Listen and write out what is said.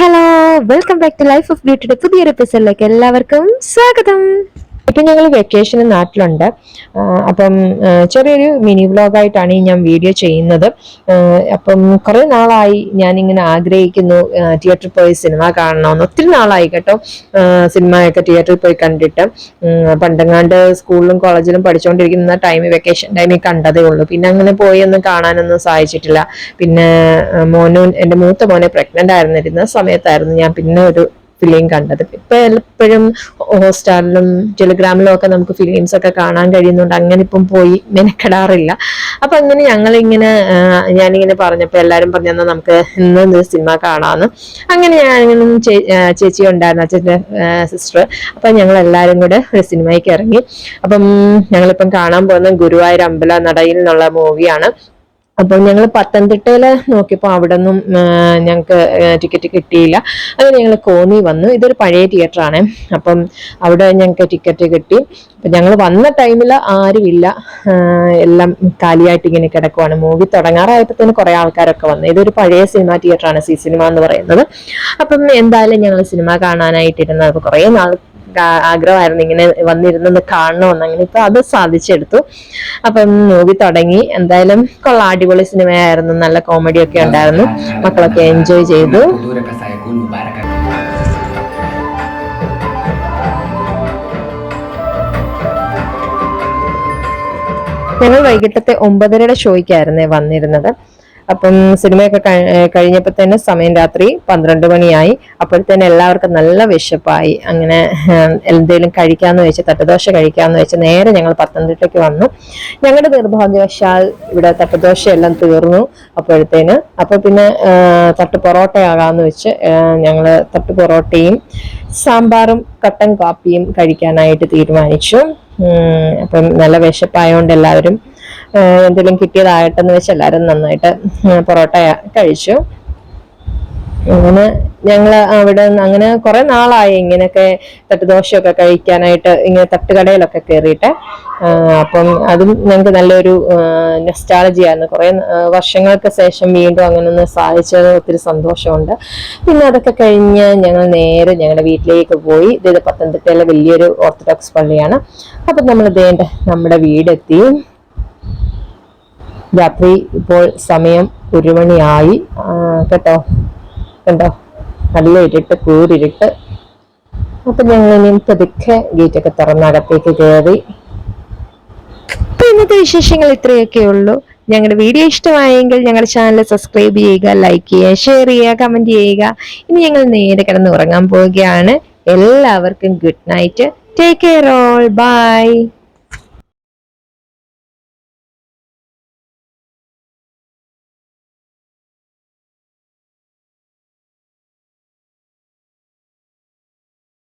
Hello welcome back to life of ബ്യൂട്ടിയുടെ പുതിയൊരു എപ്പിസോഡിലേക്ക് എല്ലാവർക്കും സ്വാഗതം. ഇപ്പൊ ഞങ്ങൾ വെക്കേഷന് നാട്ടിലുണ്ട്. അപ്പം ചെറിയൊരു മിനി വ്ലോഗായിട്ടാണ് ഞാൻ വീഡിയോ ചെയ്യുന്നത്. അപ്പം കുറേ നാളായി ഞാനിങ്ങനെ ആഗ്രഹിക്കുന്നു തിയേറ്ററിൽ പോയി സിനിമ കാണണമെന്ന് ഒത്തിരി നാളായി കേട്ടോ സിനിമയൊക്കെ തിയേറ്ററിൽ പോയി കണ്ടിട്ട്. പണ്ടെങ്ങാണ്ട് സ്കൂളിലും കോളേജിലും പഠിച്ചുകൊണ്ടിരിക്കുന്ന ടൈമിൽ വെക്കേഷൻ ടൈമിൽ കണ്ടതേ ഉള്ളൂ. പിന്നെ അങ്ങനെ പോയി ഒന്നും കാണാനൊന്നും സാധിച്ചിട്ടില്ല. പിന്നെ മോനും എന്റെ മൂത്ത മോനെ പ്രഗ്നന്റ് ആയിരുന്നിരുന്ന സമയത്തായിരുന്നു ഞാൻ പിന്നെ ഒരു ഫിലിം കണ്ടത്. ഇപ്പൊ എപ്പോഴും ഹോട്ട്സ്റ്റാറിലും ടെലിഗ്രാമിലും ഒക്കെ നമുക്ക് ഫിലിംസ് ഒക്കെ കാണാൻ കഴിയുന്നുണ്ട് അങ്ങനെ ഇപ്പം പോയി മെനക്കെടാറില്ല. അപ്പൊ അങ്ങനെ ഞങ്ങൾ ഇങ്ങനെ ഞാനിങ്ങനെ പറഞ്ഞപ്പോ എല്ലാരും പറഞ്ഞു "എന്നാ നമുക്ക് ഇന്ന് സിനിമ കാണാന്ന്. അങ്ങനെ ഞാനും ചേച്ചി ഉണ്ടായിരുന്നു അച്ഛന്റെ സിസ്റ്റർ അപ്പൊ ഞങ്ങൾ എല്ലാരും കൂടെ ഒരു സിനിമയ്ക്ക് ഇറങ്ങി. അപ്പം ഞങ്ങളിപ്പം കാണാൻ പോകുന്ന ഗുരുവായൂർ അമ്പല നടയിൽ നിന്നുള്ള മൂവിയാണ് അപ്പം ഞങ്ങൾ പത്തനംതിട്ടയിൽ നോക്കിയപ്പോൾ അവിടെ നിന്നും ഞങ്ങൾക്ക് ടിക്കറ്റ് കിട്ടിയില്ല. അങ്ങനെ ഞങ്ങൾ കോന്നി വന്നു. ഇതൊരു പഴയ തിയേറ്ററാണ് അപ്പം അവിടെ ഞങ്ങൾക്ക് ടിക്കറ്റ് കിട്ടി. അപ്പം ഞങ്ങൾ വന്ന ടൈമിൽ ആരുമില്ല. എല്ലാം കാലിയായിട്ട് ഇങ്ങനെ കിടക്കുവാണ്. മൂവി തുടങ്ങാറായപ്പോഴത്തേന് കുറേ ആൾക്കാരൊക്കെ വന്നു. ഇതൊരു പഴയ സിനിമ തിയേറ്ററാണ് സി സിനിമ എന്ന് പറയുന്നത്. അപ്പം എന്തായാലും ഞങ്ങൾ സിനിമ കാണാനായിട്ടിരുന്നത്. അപ്പോൾ കുറേ നാൾ ആഗ്രഹമായിരുന്നു ഇങ്ങനെ വന്നിരുന്നത് കാണണമെന്ന്. അങ്ങനെ ഇപ്പൊ അത് സാധിച്ചെടുത്തു. അപ്പം മൂവി തുടങ്ങി. എന്തായാലും കൊള്ളാം. അടിപൊളി സിനിമയായിരുന്നു. നല്ല കോമഡി ഒക്കെ ഉണ്ടായിരുന്നു. മക്കളൊക്കെ എൻജോയ് ചെയ്തു. ഞങ്ങൾ വൈകിട്ടത്തെ ഒമ്പതരയുടെ ഷോയ്ക്കായിരുന്നേ വന്നിരുന്നത്. അപ്പം സിനിമയൊക്കെ കഴി- കഴിഞ്ഞപ്പോൾ തന്നെ സമയം രാത്രി പന്ത്രണ്ട് മണിയായി. അപ്പോഴത്തേന് എല്ലാവർക്കും നല്ല വിശപ്പായി. അങ്ങനെ എന്തെങ്കിലും എന്തേലും കഴിക്കാന്ന് വെച്ച് തട്ടുദോശ കഴിക്കാന്ന് വെച്ച് നേരെ ഞങ്ങൾ പത്തനംതിട്ടയ്ക്ക് വന്നു. ഞങ്ങളുടെ നിർഭാഗ്യവശാൽ ഇവിടെ തട്ടുദോശയെല്ലാം തീർന്നു അപ്പോഴത്തേന്. അപ്പോൾ പിന്നെ തട്ട് പൊറോട്ടയാകാന്ന് വെച്ച് ഞങ്ങൾ തട്ട് പൊറോട്ടയും സാമ്പാറും കട്ടൻ കാപ്പിയും കഴിക്കാനായിട്ട് തീരുമാനിച്ചു. അപ്പം നല്ല വിശപ്പായതുകൊണ്ട് എല്ലാവരും എന്തെങ്കിലും കിട്ടിയതായിട്ടെന്ന് വെച്ച് എല്ലാവരും നന്നായിട്ട് പൊറോട്ട കഴിച്ചു. അങ്ങനെ ഞങ്ങൾ അവിടെ അങ്ങനെ കുറെ നാളായി ഇങ്ങനെയൊക്കെ തട്ടുദോശയൊക്കെ കഴിക്കാനായിട്ട് ഇങ്ങനെ തട്ടുകടയിലൊക്കെ കയറിയിട്ട് അപ്പം അതും ഞങ്ങൾക്ക് നല്ലൊരു നെസ്റ്റാളജി ആയിരുന്നു. കുറെ വർഷങ്ങൾക്ക് ശേഷം വീണ്ടും അങ്ങനെ ഒന്ന് സാധിച്ചത് ഒത്തിരി സന്തോഷമുണ്ട്. പിന്നെ അതൊക്കെ കഴിഞ്ഞ് ഞങ്ങൾ നേരെ ഞങ്ങളുടെ വീട്ടിലേക്ക് പോയി. ഇത് പത്തനംതിട്ടയിലെ വലിയൊരു ഓർത്തഡോക്സ് പള്ളിയാണ്. അപ്പം നമ്മൾ ഇതേണ്ട നമ്മുടെ വീടെത്തി. രാത്രി ഇപ്പോൾ സമയം ഒരു മണിയായി. കേട്ടോ? കണ്ടോ? നല്ല ഇരുട്ട് കൂരിരുട്ട്. അപ്പൊ ഞങ്ങൾ ഇനി പതുക്കെ ഗേറ്റൊക്കെ തുറന്ന് അകത്തേക്ക് കയറി. അപ്പൊ ഇന്നത്തെ വിശേഷങ്ങൾ ഇത്രയൊക്കെ ഉള്ളൂ. ഞങ്ങളുടെ വീഡിയോ ഇഷ്ടമായെങ്കിൽ ഞങ്ങളുടെ ചാനൽ സബ്സ്ക്രൈബ് ചെയ്യുക ലൈക്ക് ചെയ്യുക ഷെയർ ചെയ്യുക കമന്റ് ചെയ്യുക. ഇനി ഞങ്ങൾ നേരെ കിടന്ന് ഉറങ്ങാൻ പോവുകയാണ്. എല്ലാവർക്കും good night. Take care all. Bye.